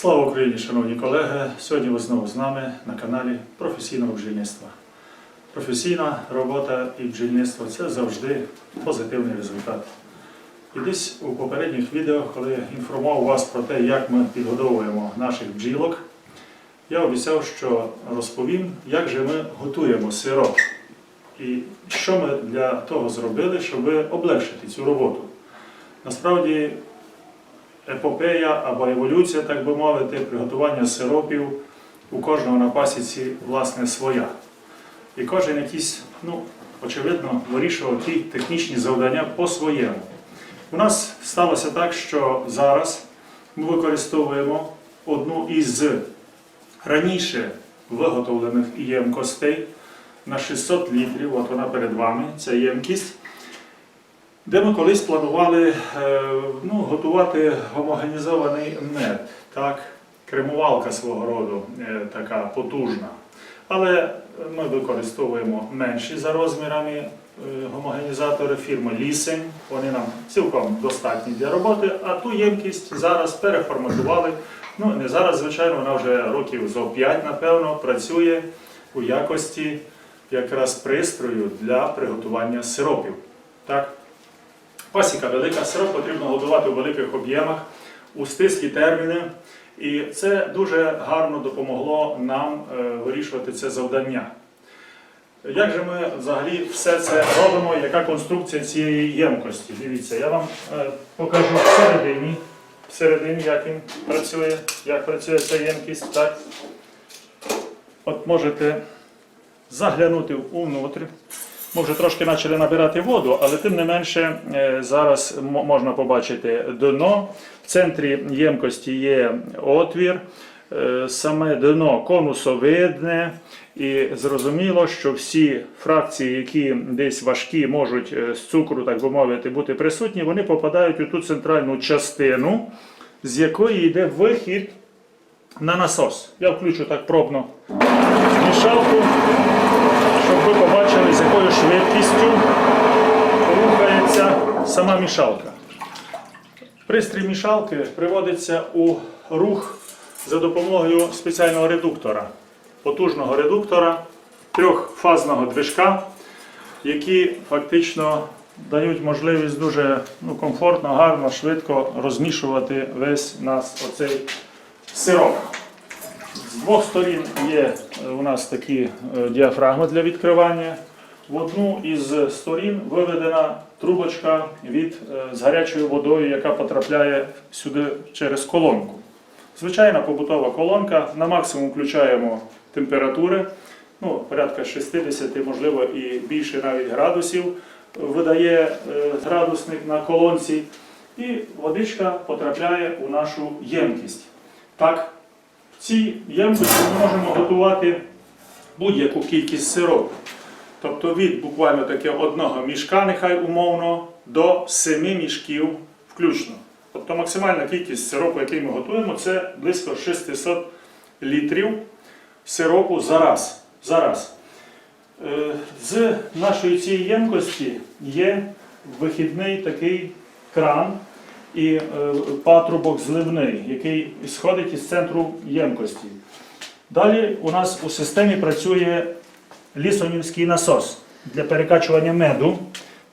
Слава Україні, шановні колеги! Сьогодні ви знову з нами на каналі професійного бджільництва. Професійна робота і бджільництво це завжди позитивний результат. І десь у попередніх відео, коли я інформував вас про те, як ми підгодовуємо наших бджілок, я обіцяв, що розповім, як же ми готуємо сироп. І що ми для того зробили, щоб облегшити цю роботу. Насправді, епопея або еволюція, так би мовити, приготування сиропів у кожного на пасіці власне своя. І кожен якийсь, ну, очевидно, вирішував ті технічні завдання по-своєму. У нас сталося так, що зараз ми використовуємо одну із раніше виготовлених ємкостей на 600 літрів, от вона перед вами, ця ємкість, де ми колись планували е, ну, готувати гомогенізований мед. Так? Кремувалка свого роду е, така потужна. Але ми використовуємо менші за розмірами е, гомогенізатори фірми Лісень. Вони нам цілком достатні для роботи, а ту ємкість зараз переформатували. Ну, не зараз, звичайно, вона вже років зо 5, напевно, працює у якості якраз пристрою для приготування сиропів. Так? Пасіка велика, сироп потрібно готувати у великих об'ємах, у стислі терміни. І це дуже гарно допомогло нам е, вирішувати це завдання. Як же ми взагалі все це робимо? Яка конструкція цієї ємкості? Дивіться, я вам е, покажу всередині, всередині, як він працює, як працює ця ємкість. Так? От можете заглянути внутрі. Ми вже трошки почали набирати воду, але тим не менше е, зараз можна побачити дно. В центрі ємкості є отвір, е, саме дно конусовидне, і зрозуміло, що всі фракції, які десь важкі, можуть е, з цукру, так би мовити, бути присутні, вони попадають у ту центральну частину, з якої йде вихід на насос. Я включу так пробно мішалку ви побачили, з якою швидкістю рухається сама мішалка. Пристрій мішалки приводиться у рух за допомогою спеціального редуктора, потужного редуктора, трьохфазного движка, які фактично дають можливість дуже ну, комфортно, гарно, швидко розмішувати весь нас оцей сироп. З двох сторін є е, у нас такі е, діафрагми для відкривання. В одну із сторін виведена трубочка від, е, з гарячою водою, яка потрапляє сюди через колонку. Звичайна побутова колонка. На максимум включаємо температури, ну, порядка 60, можливо, і більше навіть градусів видає градусник на колонці. І водичка потрапляє у нашу ємкість. Так, цій ємкості ми можемо готувати будь-яку кількість сиропу. Тобто від буквально таке одного мішка, нехай умовно, до семи мішків включно. Тобто максимальна кількість сиропу, який ми готуємо, це близько 600 літрів сиропу за раз. За раз. Е, З нашої цієї ємкості є вихідний такий кран і е, патрубок зливний, який сходить із центру ємкості. Далі у нас у системі працює лісонівський насос для перекачування меду.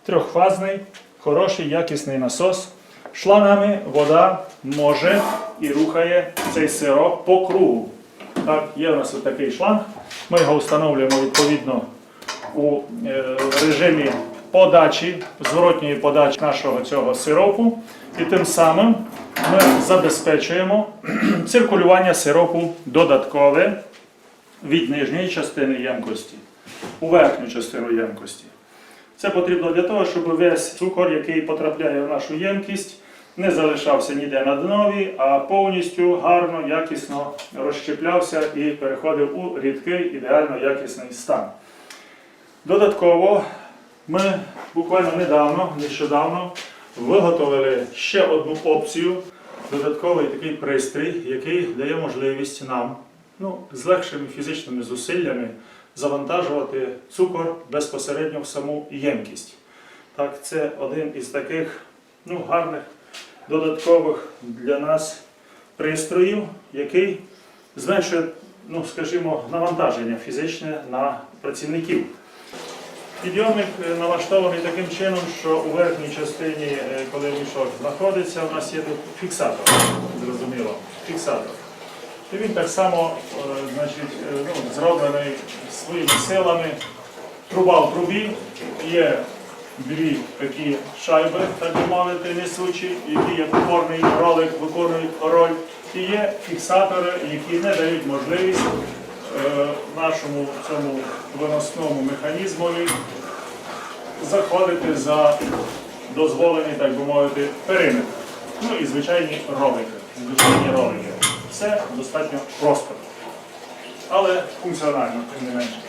Трьохфазний, хороший, якісний насос. Шлангами вода може і рухає цей сироп по кругу. Так, є у нас такий шланг. Ми його встановлюємо відповідно у е, режимі подачі, зворотньої подачі нашого цього сиропу. І тим самим ми забезпечуємо циркулювання сиропу додаткове від нижньої частини ємкості у верхню частину ємкості. Це потрібно для того, щоб весь цукор, який потрапляє в нашу ємкість, не залишався ніде на днові, а повністю гарно, якісно розщеплявся і переходив у рідкий, ідеально якісний стан. Додатково ми буквально недавно, нещодавно виготовили ще одну опцію, додатковий такий пристрій, який дає можливість нам ну, з легшими фізичними зусиллями завантажувати цукор безпосередньо в саму ємкість. Так, це один із таких ну, гарних додаткових для нас пристроїв, який зменшує, ну, скажімо, навантаження фізичне на працівників. Підйомник е, налаштований таким чином, що у верхній частині, е, коли мішок знаходиться, у нас є тут фіксатор. Зрозуміло, фіксатор. І він так само е, значить, ну, зроблений своїми силами. Труба в трубі, є дві такі шайби, так би мовити, несучі, які як опорний ролик виконують роль. І є фіксатори, які не дають можливість нашому цьому виносному механізмові заходити за дозволений, так би мовити, периметр. Ну і звичайні ролики. Звичайні ролики. Все достатньо просто, але функціонально, тим не менше.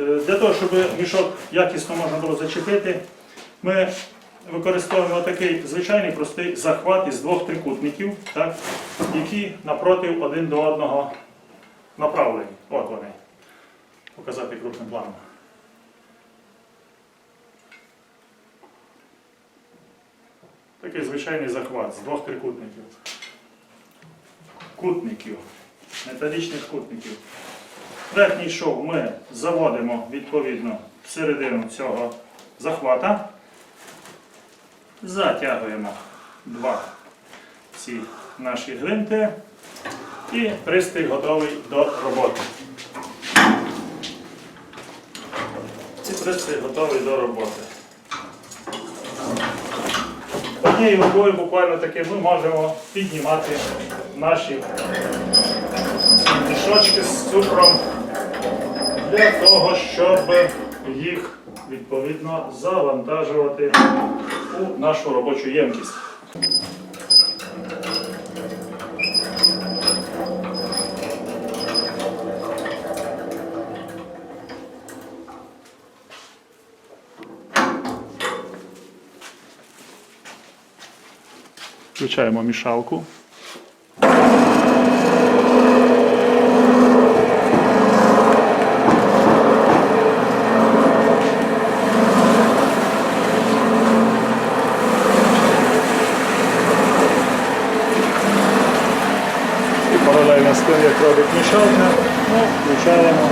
Е, Для того, щоб мішок якісно можна було зачепити, ми використовуємо такий звичайний простий захват із двох трикутників, так, які напротив один до одного направлені. От вони. Показати крупним планом. Такий звичайний захват з двох трикутників. Кутників, металічних кутників. Верхній шов ми заводимо відповідно всередину цього захвата. Затягуємо два ці наші гвинти і пристрій готовий до роботи. І пристрій готовий до роботи. Однією рукою буквально таки ми можемо піднімати наші мішочки з цукром для того, щоб їх відповідно завантажувати у нашу робочу ємкість. Включаємо мішалку. Паралельно з тим, як робить мішалка, ми включаємо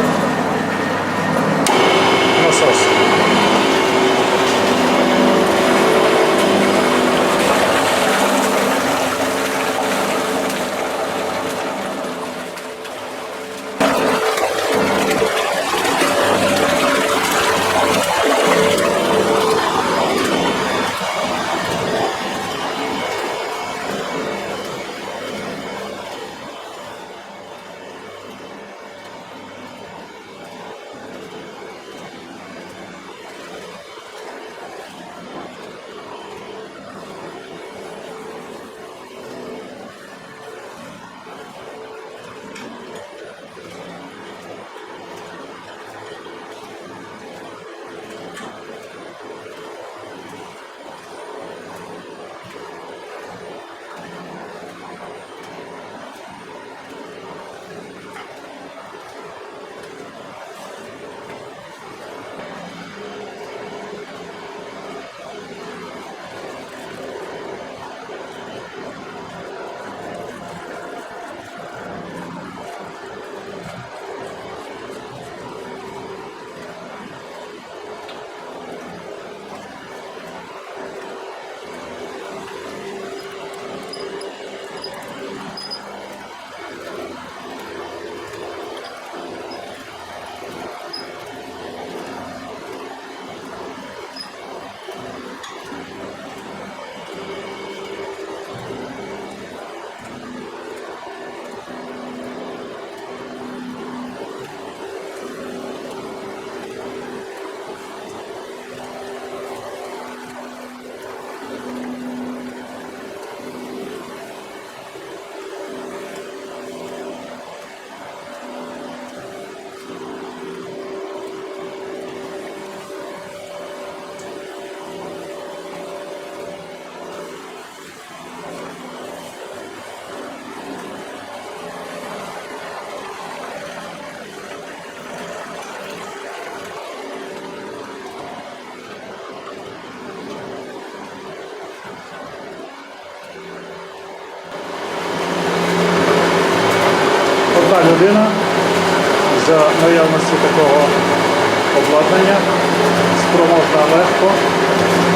легко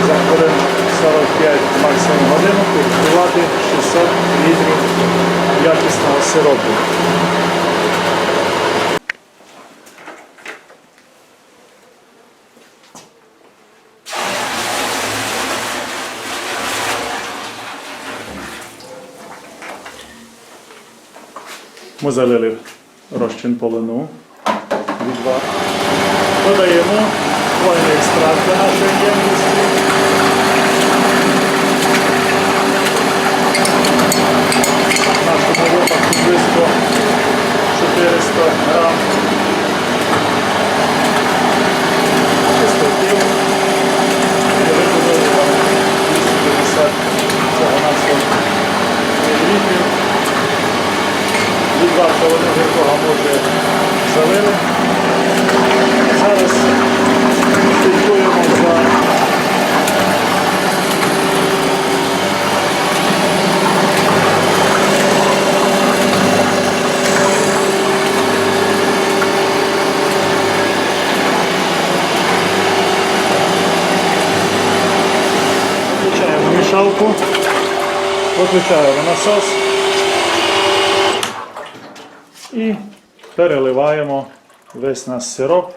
за хвилин 45 максимум годину підготувати 600 літрів якісного сиропу. Ми залили розчин полину. Додаємо хвойний екстракт до нашої ємності. В нашому випадку близько 400 грам. Чистотів. І виконуємо 250 цього нашого мілілітрів. Від вас половину гіркого ми вже залили. Зараз слідкуємо за Включаємо мішалку, виключаємо насос і переливаємо весь наш сироп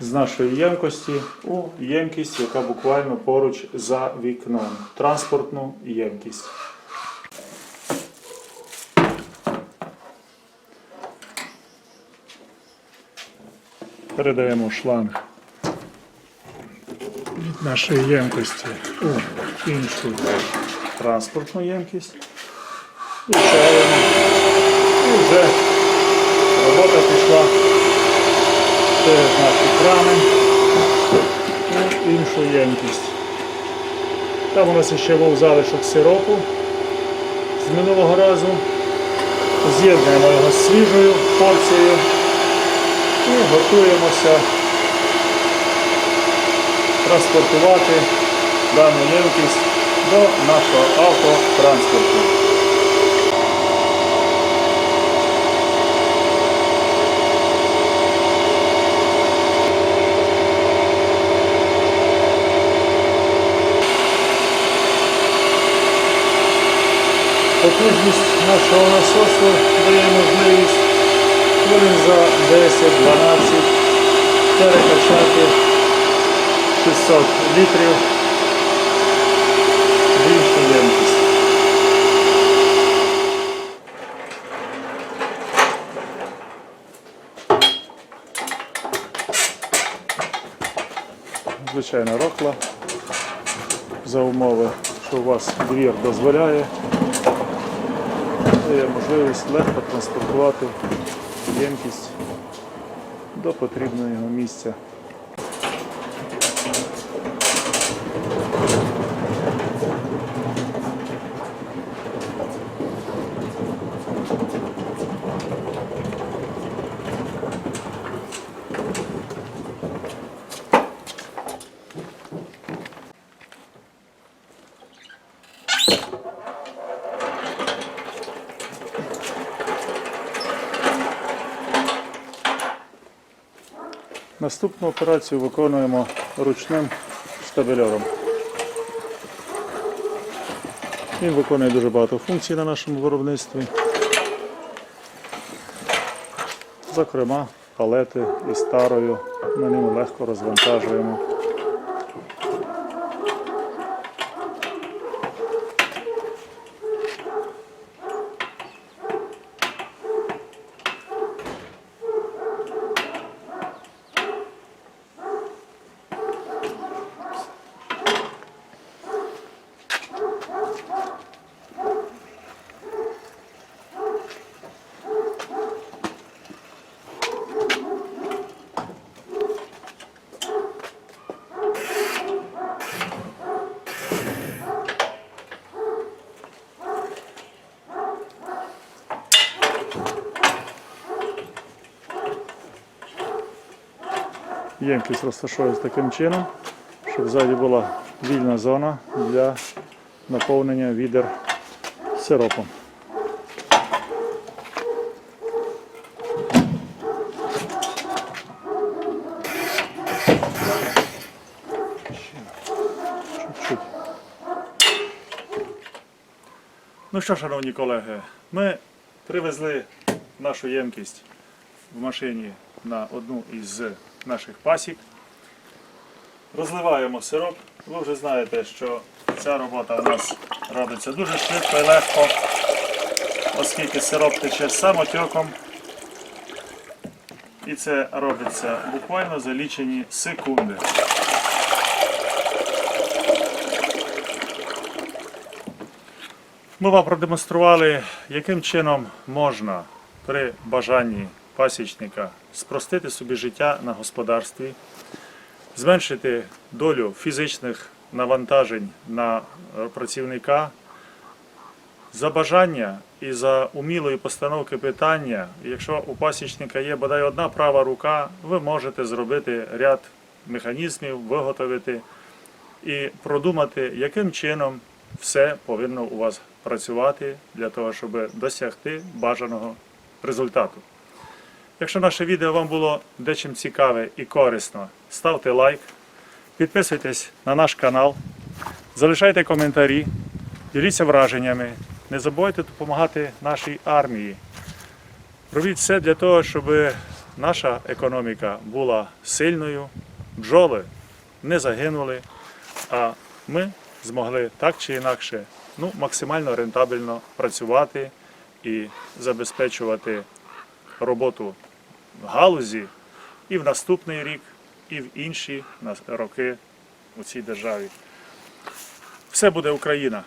з нашої ємкості у ємкість, яка буквально поруч за вікном. Транспортну ємкість. Передаємо шланг від нашої ємкості у іншу транспортну ємкість. Включаємо. І вже робота пішла через наші крани у іншу ємкість. Там у нас ще був залишок сиропу з минулого разу. З'єднуємо його з свіжою порцією і готуємося транспортувати дану ємкість до нашого автотранспорту. Потужність нашого насосу дає можливість хвилин за 10-12 перекачати 600 літрів в іншу ємкість. Звичайна рокла за умови, що у вас двір дозволяє дає можливість легко транспортувати ємкість до потрібного місця. Наступну операцію виконуємо ручним штабельором. Він виконує дуже багато функцій на нашому виробництві. Зокрема, палети із старою ми ними легко розвантажуємо. Ємкість розташовується таким чином, щоб ззаді була вільна зона для наповнення відер сиропом. Ну що, шановні колеги, ми привезли нашу ємкість в машині на одну із наших пасік. Розливаємо сироп. Ви вже знаєте, що ця робота у нас робиться дуже швидко і легко, оскільки сироп тече самотьоком. І це робиться буквально за лічені секунди. Ми вам продемонстрували, яким чином можна при бажанні пасічника спростити собі життя на господарстві, зменшити долю фізичних навантажень на е, працівника. За бажання і за умілої постановки питання, якщо у пасічника є бодай одна права рука, ви можете зробити ряд механізмів, виготовити і продумати, яким чином все повинно у вас працювати для того, щоб досягти бажаного результату. Якщо наше відео вам було дечим цікаве і корисно, ставте лайк, підписуйтесь на наш канал, залишайте коментарі, діліться враженнями, не забувайте допомагати нашій армії. Робіть все для того, щоб наша економіка була сильною, бджоли не загинули, а ми змогли так чи інакше ну, максимально рентабельно працювати і забезпечувати роботу в галузі і в наступний рік, і в інші роки у цій державі. Все буде Україна!